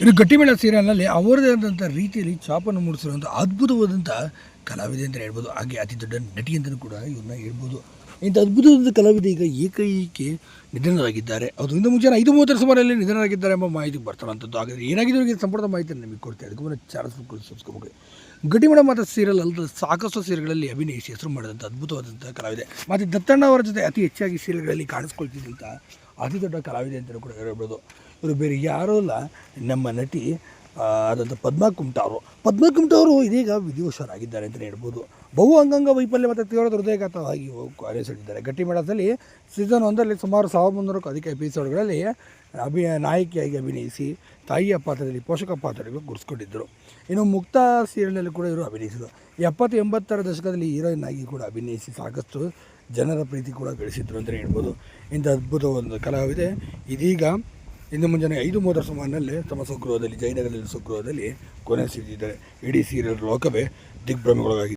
ಇನ್ನು ಗಟ್ಟಿಮೇಳ ಸೀರಿಯಲ್ನಲ್ಲಿ ಅವರದೇ ಆದಂಥ ರೀತಿಯಲ್ಲಿ ಛಾಪನ್ನು ಮೂಡಿಸಿರುವಂಥ ಅದ್ಭುತವಾದಂಥ ಕಲಾವಿದೆ ಅಂತ ಹೇಳ್ಬೋದು. ಹಾಗೆ ಅತಿ ದೊಡ್ಡ ನಟಿ ಅಂತಲೂ ಕೂಡ ಇವ್ರನ್ನ ಹೇಳ್ಬೋದು. ಇಂಥ ಅದ್ಭುತವಾದ ಕಲಾವಿದೆ ಈಗ ಏಕೈಕೆ ನಿಧನರಾಗಿದ್ದಾರೆ. ಅದು ಇಂದು ಮುಂಚೆ ಐದು ಮೂವತ್ತರ ಸುಮಾರಲ್ಲಿ ನಿಧನರಾಗಿದ್ದಾರೆ ಎಂಬ ಮಾಹಿತಿ ಬರ್ತಾರಂಥದ್ದು ಹಾಗಾದರೆ ಏನಾಗಿದೆ ಸಂಪೂರ್ಣ ಮಾಹಿತಿ ನಿಮಗೆ ಕೊಡ್ತೇವೆ ಅದಕ್ಕೆ ಮುನ್ನ ಚಾನಲ್ ಸಬ್ಸ್ಕ್ರೈಬ್ ಗಟ್ಟಿಮಡ ಮಾತ್ರ ಸೀರಿಯಲ್ ಅಲ್ಲದ ಸಾಕಷ್ಟು ಸೀರೆಗಳಲ್ಲಿ ಅಭಿನಯಿಸಿ ಹೆಸರು ಮಾಡಿದಂಥ ಅದ್ಭುತವಾದಂಥ ಕಲಾವಿದೆ. ಮತ್ತು ದತ್ತಣ್ಣ ಅವರ ಜೊತೆ ಅತಿ ಹೆಚ್ಚಾಗಿ ಸೀರೆಗಳಲ್ಲಿ ಕಾಣಿಸ್ಕೊಳ್ತಿದ್ದಂಥ ಅತಿ ದೊಡ್ಡ ಕಲಾವಿದೆ ಅಂತಲೂ ಕೂಡ ಹೇಳ್ಬೋದು. ಇವರು ಬೇರೆ ಯಾರೂ ಅಲ್ಲ, ನಮ್ಮ ನಟಿ ಆದಂಥ ಪದ್ಮಾ ಕುಮಟಾ ಅವರು. ಪದ್ಮಾ ಕುಮಟಾ ಅವರು ಇದೀಗ ವಿಧಿವಶರಾಗಿದ್ದಾರೆ ಅಂತಲೇ ಹೇಳ್ಬೋದು. ಬಹು ಅಂಗಾಂಗ ವೈಫಲ್ಯ ಮತ್ತು ತೀವ್ರ ಹೃದಯಘಾತವಾಗಿ ಕಾರ್ಯನಿರ್ವಹಿಸಿದ್ದಾರೆ ಗಟ್ಟಿ ಮೇಳದಲ್ಲಿ ಸೀಸನ್ ಒಂದರಲ್ಲಿ ಸುಮಾರು ಸಾವಿರದ ಮುನ್ನೂರಕ್ಕೂ ಅಧಿಕ ಎಪಿಸೋಡ್ಗಳಲ್ಲಿ ಅಭಿ, ನಾಯಕಿಯಾಗಿ ಅಭಿನಯಿಸಿ ತಾಯಿಯ ಪಾತ್ರದಲ್ಲಿ ಪೋಷಕ ಪಾತ್ರಗಳು ಗುರುಸ್ಕೊಂಡಿದ್ದರು ಇನ್ನು ಮುಕ್ತ ಸೀರಿಯಲ್ನಲ್ಲಿ ಕೂಡ ಇವರು ಅಭಿನಯಿಸಿದರು. ಎಪ್ಪತ್ತು ಎಂಬತ್ತರ ದಶಕದಲ್ಲಿ ಹೀರೋಯಿನ್ ಆಗಿ ಕೂಡ ಅಭಿನಯಿಸಿ ಸಾಕಷ್ಟು ಜನರ ಪ್ರೀತಿ ಕೂಡ ಗಳಿಸಿದ್ರು ಅಂತಲೇ ಹೇಳ್ಬೋದು. ಇಂಥ ಅದ್ಭುತ ಒಂದು ಕಲಾವಿದೆ. ಇದೀಗ ಇನ್ನು ಮುಂಜಾನೆ ಐದು ಮೂವತ್ತರ ಸುಮಾರಿನಲ್ಲಿ ತಮ್ಮ ಸ್ವಗೃಹದಲ್ಲಿ ಜಯನಗರದಲ್ಲಿ ಸ್ವಗೃಹದಲ್ಲಿ ಕೊನೆಸಿದ್ದಾರೆ ಇಡೀ ಸೀರಿಯಲ್ ಲೋಕವೇ ದಿಗ್ಭ್ರಮೆಗೊಳಗಾಗಿದೆ.